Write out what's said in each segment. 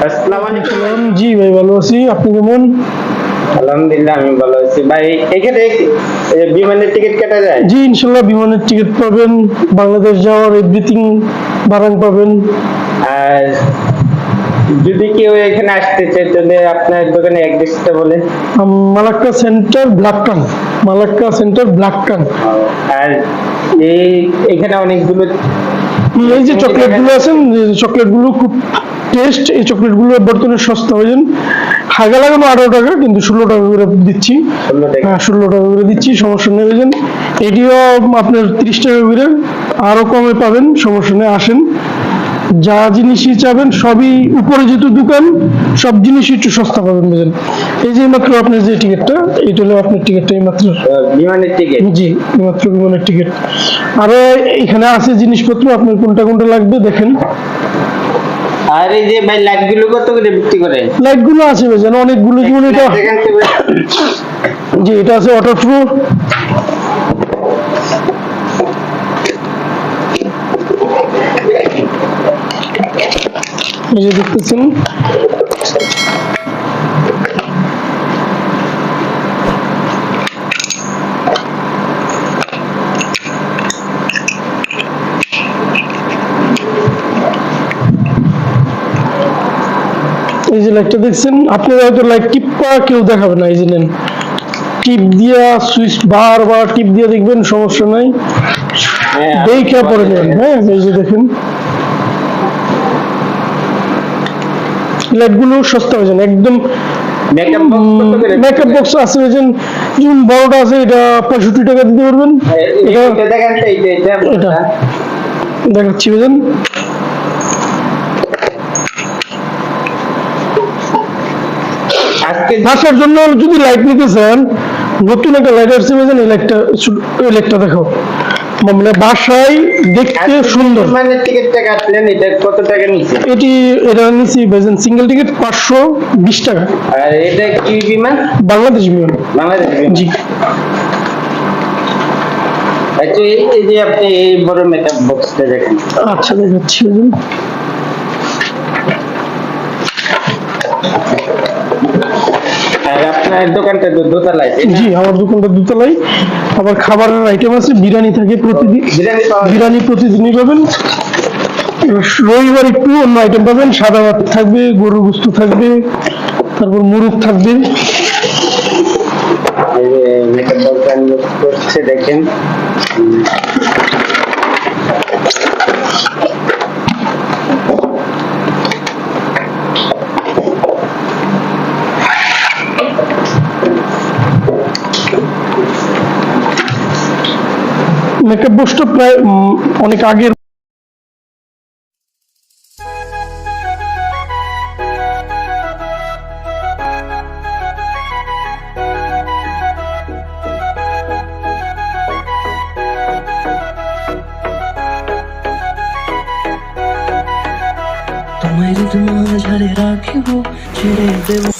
আসসালামু আলাইকুম জি ভাই ভালো আছি আপনি কেমন আলহামদুলিল্লাহ আমি ভালো আছি। ভাই এখানে বিমানের টিকিট কাটা যায় জি ইনশাল্লাহ বিমানের টিকিট পাবেন। বাংলাদেশ যাওয়ার এভরিথিং বারাং পাবেন। আর যদি কেউ এখানে আসতে চায় তাহলে আপনার দোকানে অ্যাড্রেসটা বলেন মালাক্কা সেন্টার ব্লাকটাং মালাক্কা সেন্টার ব্লাকটাং আর এই এখানে অনেকগুলো এই যে চকলেটগুলো আছেন চকলেটগুলো খুব টেস্ট এই চকলেটগুলো বর্তমানে সস্তা হয়েছেন হাগা লাগানো আঠারো টাকা কিন্তু ষোলো টাকা করে দিচ্ছি। ষোলো টাকা। হ্যাঁ করে দিচ্ছি সমস্যা নেই বুঝলেন? এটিও আপনার তিরিশ টাকা করে আরও কমে পাবেন সমস্যা নেই আসেন। যা জিনিসই চাবেন সবই উপরে যেহেতু দোকান সব জিনিসই একটু সস্তা পাবেন বুঝলেন? এই যে মাত্র আপনার যে টিকিটটা এইটা হলো আপনার টিকিটটা এই মাত্র। বিমানের টিকিট। জি মাত্র বিমানের টিকিট। আরও এখানে আছে জিনিসপত্র আপনার কোনটা কোনটা লাগবে দেখেন। আর এই যে ভাই লাইটগুলো কত করে বিক্রি করে? লাইটগুলো আছে বুঝলেন অনেকগুলো যেমন এটা জি এটা আছে অটো প্রুফ এই যে দেখতেছেন। এই যে লাইটটা দেখছেন আপনি হয়তো লাইট টিপা কেউ দেখাবে না এই যে নেন। টিপ দিয়া সুইচ বারবার টিপ দিয়ে দেখবেন সমস্যা নাই। হ্যাঁ, দেখে পরে নেন হ্যাঁ এই যে দেখেন। লাইটগুলো সস্তা হয়েছে একদম মেকআপ বক্স আছে ওই যে যেমন বড়টা আছে এটা পঁয়ষট্টি টাকা দিতে পারবেন। এটা এটা। দেখাচ্ছি বুঝলেন বাসার জন্য যদি লাইট নিতে চান নতুন একটা লাইট আসছে বুঝলেন লাইটটা লাইটটা দেখো। মানে বাসায় দেখতে সুন্দর। বিমানের টিকিটটা কাটলেন এটা কত টাকা নিচ্ছে এটি এটা বেজেন সিঙ্গেল টিকিট পাঁচশো বিশ টাকা। আর এটা কি বিমান? বাংলাদেশ বিমান। বাংলাদেশ বিমান। জি। আচ্ছা এই- এই যে আপনি এই বড় মেকআপ বক্সটা দেখেন। আচ্ছা দেখাচ্ছি বুঝলেন আর আপনার দোকানটা দোতলায়। জি আমার দোকানটা দুতলাই আবার খাবারের আইটেম আছে বিরিয়ানি থাকে প্রতিদিন বিরিয়ানি প্রতিদিনই পাবেন। রবিবার একটু অন্য আইটেম পাবেন সাদা ভাত থাকবে গরুর গুস্ত থাকবে তারপর মুরগ থাকবে। মেকআপ করছে দেখেন। মেকআপ প্রায় অনেক আগের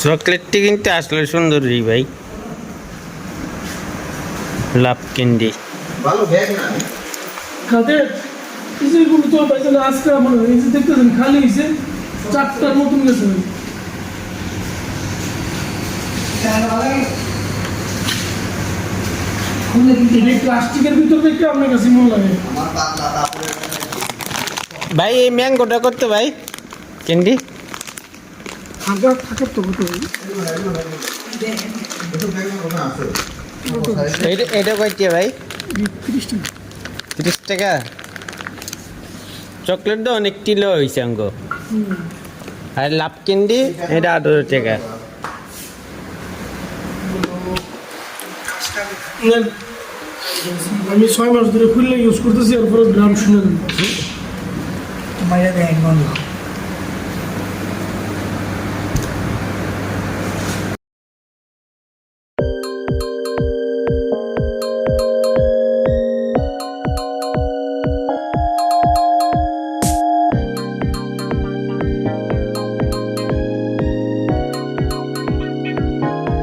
চকলেটটি কিন্তু আসলে সুন্দর রে ভাই। লাভ ক্যান্ডি খাতে কিছুগুলো তো পাইছেন আজকে আমার এই যে দেখতেছেন খালি হয়েছে চারটার মতন গেছে প্লাস্টিকের ভিতর আপনার কাছে মনে লাগে ভাই এই ম্যাঙ্গোটা করতে ভাই ক্যান্ডি থাকা থাকার তো এটা এটা কয়টি ভাই তিরিশ টাকা। তিরিশ টাকা চকলেট তো অনেক কিলো হয়েছে অঙ্গ আর লাভ ক্যান্ডি এটা আঠারো টাকা। আমি ছয় মাস ধরে খুললে ইউজ করতেছি এরপরে গ্রাম শুনে মাইরা দেয় গন্ধ।